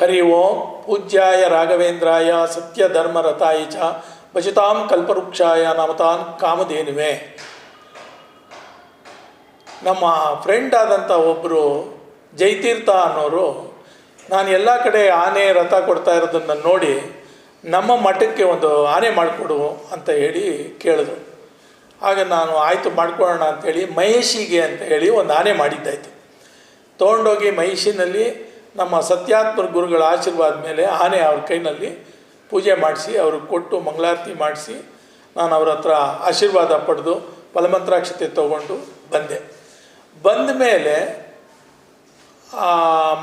ಹರಿ ಓಂ ಪೂಜ್ಯಾಯ ರಾಘವೇಂದ್ರಾಯ ಸತ್ಯ ಧರ್ಮರತಾಯ ಚ ಭಜಿತಾಂ ಕಲ್ಪವೃಕ್ಷಾಯ ನಮತಾನ್ ಕಾಮಧೇನುವೆ ನಮ್ಮ ಫ್ರೆಂಡ್ ಆದಂಥ ಒಬ್ಬರು ಜೈತೀರ್ಥ ಅನ್ನೋರು, ನಾನು ಎಲ್ಲ ಕಡೆ ಆನೆ, ರಥ ಕೊಡ್ತಾ ಇರೋದನ್ನು ನೋಡಿ ನಮ್ಮ ಮಠಕ್ಕೆ ಒಂದು ಆನೆ ಮಾಡಿಕೊಡು ಅಂತ ಹೇಳಿ ಕೇಳಿದ್ರು. ಆಗ ನಾನು ಆಯಿತು ಮಾಡ್ಕೊಳ್ಳೋಣ ಅಂತೇಳಿ ಮಹಿಷಿಗೆ ಅಂತ ಹೇಳಿ ಒಂದು ಆನೆ ಮಾಡಿದ್ದಾಯಿತು. ತೊಗೊಂಡೋಗಿ ಮಹಿಷಿನಲ್ಲಿ ನಮ್ಮ ಸತ್ಯಾತ್ಮ ಗುರುಗಳ ಆಶೀರ್ವಾದ ಮೇಲೆ ಆನೆ ಅವ್ರ ಕೈನಲ್ಲಿ ಪೂಜೆ ಮಾಡಿಸಿ ಅವ್ರಿಗೆ ಕೊಟ್ಟು ಮಂಗಳಾರತಿ ಮಾಡಿಸಿ ನಾನು ಅವ್ರ ಹತ್ರ ಆಶೀರ್ವಾದ ಪಡೆದು ಫಲಮಂತ್ರಾಕ್ಷತೆ ತಗೊಂಡು ಬಂದೆ. ಬಂದ ಮೇಲೆ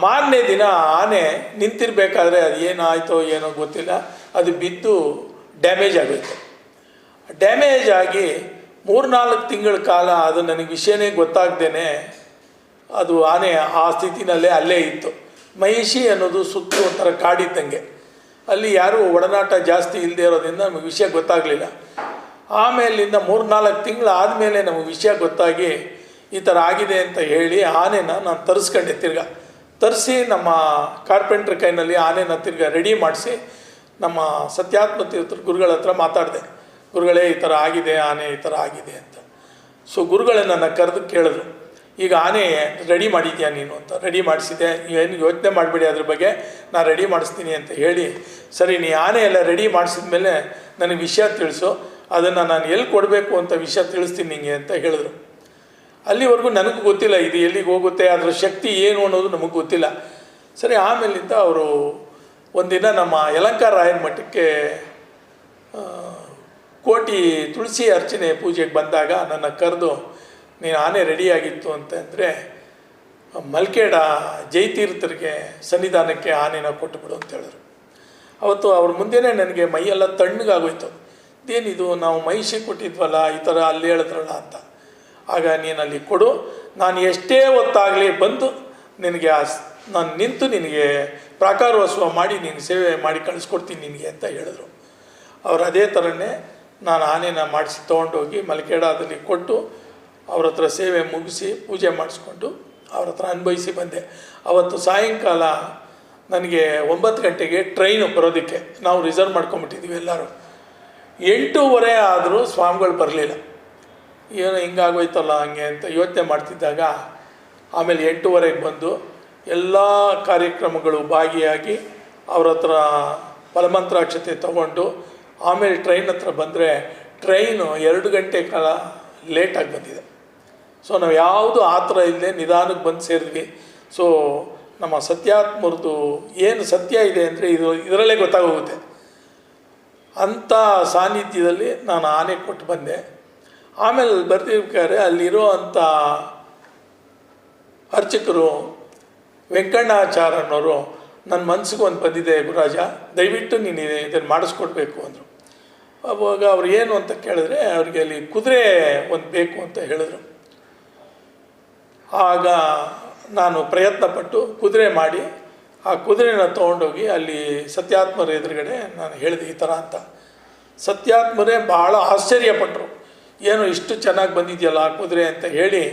ಮಾರನೇ ದಿನ ಆನೆ ನಿಂತಿರಬೇಕಾದ್ರೆ ಅದು ಏನಾಯಿತೋ ಏನೋ ಗೊತ್ತಿಲ್ಲ. ಅದು ಬಿದ್ದು ಡ್ಯಾಮೇಜ್ ಆಗುತ್ತೆ. ಡ್ಯಾಮೇಜ್ ಆಗಿ ಮೂರ್ನಾಲ್ಕು ತಿಂಗಳ ಕಾಲ ಅದು ನನಗೆ ವಿಷಯನೇ ಗೊತ್ತಾಗ್ದೇನೆ ಅದು ಆನೆ ಆ ಸ್ಥಿತಿನಲ್ಲೇ ಅಲ್ಲೇ ಇತ್ತು. ಮಹಿಷಿ ಅನ್ನೋದು ಸುತ್ತು ಒಂಥರ ಕಾಡಿದ್ದಂಗೆ. ಅಲ್ಲಿ ಯಾರೂ ಒಡನಾಟ ಜಾಸ್ತಿ ಇಲ್ಲದೆ ಇರೋದ್ರಿಂದ ನಮಗೆ ವಿಷಯ ಗೊತ್ತಾಗಲಿಲ್ಲ. ಆಮೇಲಿಂದ ಮೂರ್ನಾಲ್ಕು ತಿಂಗಳು ಆದಮೇಲೆ ನಮಗೆ ವಿಷಯ ಗೊತ್ತಾಗಿ ಈ ಥರ ಆಗಿದೆ ಅಂತ ಹೇಳಿ ಆನೆನ ನಾನು ತರಿಸ್ಕೊಂಡೆ ತಿರ್ಗ. ತರಿಸಿ ನಮ್ಮ ಕಾರ್ಪೆಂಟ್ರ್ ಕೈನಲ್ಲಿ ಆನೆನ ತಿರ್ಗಾ ರೆಡಿ ಮಾಡಿಸಿ ನಮ್ಮ ಸತ್ಯಾತ್ಮ ತೀರ್ಥ ಗುರುಗಳ ಹತ್ರ ಮಾತಾಡಿದೆ. ಗುರುಗಳೇ ಈ ಥರ ಆಗಿದೆ, ಆನೆ ಈ ಥರ ಆಗಿದೆ ಅಂತ. ಸೊ ಗುರುಗಳೇ ನನ್ನ ಕರೆದು ಕೇಳಿದ್ರು. ಈಗ ಆನೆ ರೆಡಿ ಮಾಡಿದ್ಯಾ ನೀನು ಅಂತ. ರೆಡಿ ಮಾಡಿಸಿದೆ. ಏನು ಯೋಚನೆ ಮಾಡಬೇಡಿ ಅದ್ರ ಬಗ್ಗೆ. ನಾನು ರೆಡಿ ಮಾಡಿಸ್ತೀನಿ ಅಂತ ಹೇಳಿ. ಸರಿ, ನೀ ಆನೆ ಎಲ್ಲ ರೆಡಿ ಮಾಡಿಸಿದ ಮೇಲೆ ನನಗೆ ವಿಷಯ ತಿಳಿಸು. ಅದನ್ನು ನಾನು ಎಲ್ಲಿ ಕೊಡಬೇಕು ಅಂತ ವಿಷಯ ತಿಳಿಸ್ತೀನಿ ನಿಂಗೆ ಅಂತ ಹೇಳಿದ್ರು. ಅಲ್ಲಿವರೆಗೂ ನನಗೂ ಗೊತ್ತಿಲ್ಲ, ಇದು ಎಲ್ಲಿಗೆ ಹೋಗುತ್ತೆ, ಅದರ ಶಕ್ತಿ ಏನು ಅನ್ನೋದು ನಮಗೆ ಗೊತ್ತಿಲ್ಲ. ಸರಿ, ಆಮೇಲಿಂದ ಅವರು ಒಂದಿನ ನಮ್ಮ ಯಲಂಕಾರ ರಾಯನ ಮಠಕ್ಕೆ ಕೋಟಿ ತುಳಸಿ ಅರ್ಚನೆ ಪೂಜೆಗೆ ಬಂದಾಗ ನನ್ನ ಕರೆದು ನೀನು ಆನೆ ರೆಡಿಯಾಗಿತ್ತು ಅಂತಂದರೆ, ಮಲ್ಕೇಡ ಜೈತೀರ್ಥರಿಗೆ ಸನ್ನಿಧಾನಕ್ಕೆ ಆನೆನ ಕೊಟ್ಟುಬಿಡು ಅಂತ ಹೇಳಿದ್ರು. ಅವತ್ತು ಅವ್ರ ಮುಂದೆನೇ ನನಗೆ ಮೈಯೆಲ್ಲ ತಣ್ಣಗಾಗೋಯ್ತು. ಇದೇನಿದು, ನಾವು ಮಹಿಷಿ ಕೊಟ್ಟಿದ್ವಲ್ಲ ಈ ಥರ ಅಲ್ಲಿ ಹೇಳಿದ್ರಲ್ಲ ಅಂತ. ಆಗ ನೀನು ಅಲ್ಲಿ ಕೊಡು, ನಾನು ಎಷ್ಟೇ ಹೊತ್ತಾಗಲಿ ಬಂದು ನಿನಗೆ ಆ ನಾನು ನಿಂತು ನಿನಗೆ ಪ್ರಾಕಾರೋತ್ಸವ ಮಾಡಿ ನೀನು ಸೇವೆ ಮಾಡಿ ಕಳಿಸ್ಕೊಡ್ತೀನಿ ನಿನಗೆ ಅಂತ ಹೇಳಿದ್ರು. ಅವ್ರು ಅದೇ ಥರನೇ ನಾನು ಆನೆನ ಮಾಡಿಸಿ ತೊಗೊಂಡೋಗಿ ಮಲ್ಕೇಡಾದಲ್ಲಿ ಕೊಟ್ಟು ಅವ್ರ ಹತ್ರ ಸೇವೆ ಮುಗಿಸಿ ಪೂಜೆ ಮಾಡಿಸ್ಕೊಂಡು ಅವ್ರ ಹತ್ರ ಅನುಭವಿಸಿ ಬಂದೆ. ಅವತ್ತು ಸಾಯಂಕಾಲ ನನಗೆ ಒಂಬತ್ತು ಗಂಟೆಗೆ ಟ್ರೈನು ಬರೋದಕ್ಕೆ. ನಾವು ರಿಸರ್ವ್ ಮಾಡ್ಕೊಂಬಿಟ್ಟಿದ್ದೀವಿ ಎಲ್ಲರೂ. ಎಂಟೂವರೆ ಆದರೂ ಸ್ವಾಮಿಗಳು ಬರಲಿಲ್ಲ. ಏನೋ ಹಿಂಗಾಗೋಯ್ತಲ್ಲ ಹಂಗೆ ಅಂತ ಯೋಚನೆ ಮಾಡ್ತಿದ್ದಾಗ ಆಮೇಲೆ ಎಂಟೂವರೆಗೆ ಬಂದು ಎಲ್ಲ ಕಾರ್ಯಕ್ರಮಗಳು ಭಾಗಿಯಾಗಿ ಅವ್ರ ಹತ್ರ ಫಲಮಂತ್ರಾಕ್ಷತೆ ತಗೊಂಡು ಆಮೇಲೆ ಟ್ರೈನ್ ಹತ್ರ ಬಂದರೆ ಟ್ರೈನು ಎರಡು ಗಂಟೆ ಕಾಲ ಲೇಟಾಗಿ ಬಂದಿದೆ. ಸೊ ನಾವು ಯಾವುದು ಆ ಥರ ಇಲ್ಲದೆ ನಿಧಾನಕ್ಕೆ ಬಂದು ಸೇರಿದ್ವಿ. ಸೊ ನಮ್ಮ ಸತ್ಯಾತ್ಮರದು ಏನು ಸತ್ಯ ಇದೆ ಅಂದರೆ ಇದು ಇದರಲ್ಲೇ ಗೊತ್ತಾಗೋಗುತ್ತೆ. ಅಂಥ ಸಾನ್ನಿಧ್ಯದಲ್ಲಿ ನಾನು ಆನೆ ಕೊಟ್ಟು ಬಂದೆ. ಆಮೇಲೆ ಬರ್ತಿರ್ಬೇಕಾದ್ರೆ ಅಲ್ಲಿರೋ ಅಂಥ ಅರ್ಚಕರು, ವೆಂಕಣ್ಣಾಚಾರ್ಯನವರು ನನ್ನ ಮನಸ್ಸಿಗೆ ಒಂದು ಬಂದಿದೆ, ಗುರುರಾಜ, ದಯವಿಟ್ಟು ನೀನು ಇದನ್ನು ಮಾಡಿಸ್ಕೊಡ್ಬೇಕು ಅಂದರು. ಅವಾಗ ಅವ್ರು ಏನು ಅಂತ ಕೇಳಿದ್ರೆ, ಅವ್ರಿಗೆ ಅಲ್ಲಿ ಕುದುರೆ ಒಂದು ಬೇಕು ಅಂತ ಹೇಳಿದ್ರು. ಆಗ ನಾನು ಪ್ರಯತ್ನಪಟ್ಟು ಕುದುರೆ ಮಾಡಿ ಆ ಕುದುರೆನ ತೊಗೊಂಡೋಗಿ ಅಲ್ಲಿ ಸತ್ಯಾತ್ಮರ ಎದುರುಗಡೆ ನಾನು ಹೇಳಿದೆ ಈ ಥರ ಅಂತ. ಸತ್ಯಾತ್ಮರೇ ಭಾಳ ಆಶ್ಚರ್ಯಪಟ್ಟರು ಏನು ಇಷ್ಟು ಚೆನ್ನಾಗಿ ಬಂದಿದೆಯಲ್ಲ ಆ ಕುದುರೆ ಅಂತ ಹೇಳಿ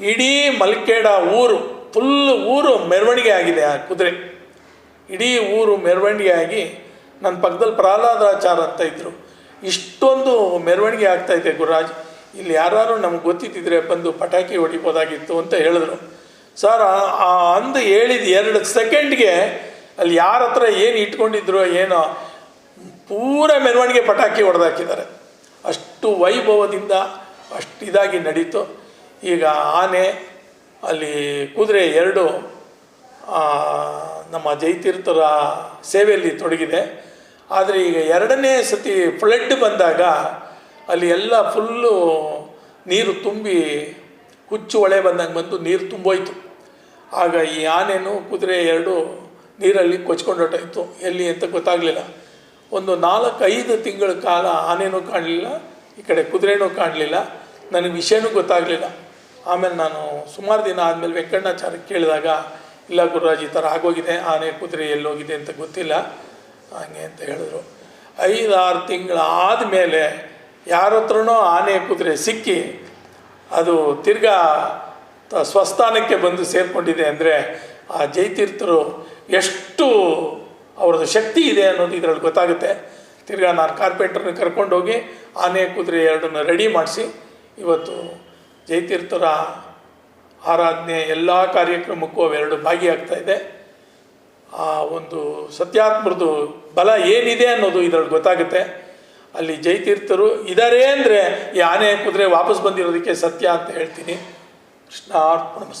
ಇಡೀ ಮಲ್ಕೇಡ ಊರು ಫುಲ್ ಊರು ಮೆರವಣಿಗೆ ಆಗಿದೆ ಆ ಕುದುರೆ. ಇಡೀ ಊರು ಮೆರವಣಿಗೆ ಆಗಿ ನನ್ನ ಪಕ್ಕದಲ್ಲಿ ಪ್ರಹ್ಲಾದಾಚಾರ ಅಂತ ಇದ್ದರು ಇಷ್ಟೊಂದು ಮೆರವಣಿಗೆ ಆಗ್ತಾ ಇದೆ ಗುರುರಾಜ್. ಇಲ್ಲಿ ಯಾರು ನಮ್ಗೆ ಗೊತ್ತಿದ್ದಿದ್ರೆ ಬಂದು ಪಟಾಕಿ ಹೊಡಿಬೋದಾಗಿತ್ತು ಅಂತ ಹೇಳಿದ್ರು. ಸರ್, ಆ- ಅಂದು ಹೇಳಿದ ಎರಡು ಸೆಕೆಂಡ್ಗೆ ಅಲ್ಲಿ ಯಾರ ಹತ್ರ ಏನು ಇಟ್ಕೊಂಡಿದ್ರು ಏನೋ ಪೂರ ಮೆರವಣಿಗೆ ಪಟಾಕಿ ಹೊಡೆದಾಕಿದ್ದಾರೆ. ಅಷ್ಟು ವೈಭವದಿಂದ ಅಷ್ಟು ಇದಾಗಿ ನಡೀತು. ಈಗ ಆನೆ, ಅಲ್ಲಿ ಕುದುರೆ ಎರಡು ನಮ್ಮ ಜೈತೀರ್ಥರ ಸೇವೆಯಲ್ಲಿ ತೊಡಗಿದೆ. ಆದರೆ ಈಗ ಎರಡನೇ ಸತಿ ಫ್ಲಡ್ ಬಂದಾಗ ಅಲ್ಲಿ ಎಲ್ಲ ಫುಲ್ಲು ನೀರು ತುಂಬಿ ಹುಚ್ಚು ಹೊಳೆ ಬಂದಂಗೆ ಬಂದು ನೀರು ತುಂಬೋಯ್ತು. ಆಗ ಈ ಆನೆನೂ ಕುದುರೆ ಎರಡು ನೀರಲ್ಲಿ ಕೊಚ್ಕೊಂಡು ಹೊರ್ಟೋಯ್ತು. ಎಲ್ಲಿ ಅಂತ ಗೊತ್ತಾಗಲಿಲ್ಲ. ಒಂದು ನಾಲ್ಕೈದು ತಿಂಗಳ ಕಾಲ ಆನೆನೂ ಕಾಣಲಿಲ್ಲ, ಈ ಕಡೆ ಕುದುರೆನೂ ಕಾಣಲಿಲ್ಲ. ನನಗೆ ವಿಷಯನೂ ಗೊತ್ತಾಗಲಿಲ್ಲ. ಆಮೇಲೆ ನಾನು ಸುಮಾರು ದಿನ ಆದಮೇಲೆ ವೆಂಕಣ್ಣಾಚಾರ್ಯ ಕೇಳಿದಾಗ, ಇಲ್ಲ ಗುರುರಾಜ್ ಈ ಥರ ಆಗೋಗಿದೆ, ಆನೆ ಕುದುರೆ ಎಲ್ಲೋಗಿದೆ ಅಂತ ಗೊತ್ತಿಲ್ಲ. ಹಂಗೆ ಅಂತ ಹೇಳಿದ್ರು. ಐದಾರು ತಿಂಗಳಾದ ಆದಮೇಲೆ ಯಾರ ಹತ್ರನೋ ಆನೆ ಕುದುರೆ ಸಿಕ್ಕಿ ಅದು ತಿರ್ಗಾ ಸ್ವಸ್ಥಾನಕ್ಕೆ ಬಂದು ಸೇರಿಕೊಂಡಿದೆ ಅಂದರೆ ಆ ಜೈತೀರ್ಥರು ಎಷ್ಟು ಅವ್ರದ್ದು ಶಕ್ತಿ ಇದೆ ಅನ್ನೋದು ಇದರಲ್ಲಿ ಗೊತ್ತಾಗುತ್ತೆ. ತಿರ್ಗಾ ನಾನು ಕಾರ್ಪೆಂಟ್ರನ್ನ ಕರ್ಕೊಂಡೋಗಿ ಆನೆ ಕುದುರೆ ಎರಡನ್ನ ರೆಡಿ ಮಾಡಿಸಿ ಇವತ್ತು ಜೈತೀರ್ಥರ ಆರಾಧನೆ ಎಲ್ಲ ಕಾರ್ಯಕ್ರಮಕ್ಕೂ ಅವೆರಡು ಭಾಗಿಯಾಗ್ತಾ ಇದೆ. ಆ ಒಂದು ಸತ್ಯಾತ್ಮರದು ಬಲ ಏನಿದೆ ಅನ್ನೋದು ಇದರಲ್ಲಿ ಗೊತ್ತಾಗುತ್ತೆ. ಅಲ್ಲಿ ಜೈತೀರ್ಥರು ಇದ್ದಾರೆ ಅಂದರೆ ಈ ಆನೆ ಕುದುರೆ ವಾಪಸ್ ಬಂದಿರೋದಕ್ಕೆ ಸತ್ಯ ಅಂತ ಹೇಳ್ತೀನಿ. ಕೃಷ್ಣ ಅರ್ಪಣ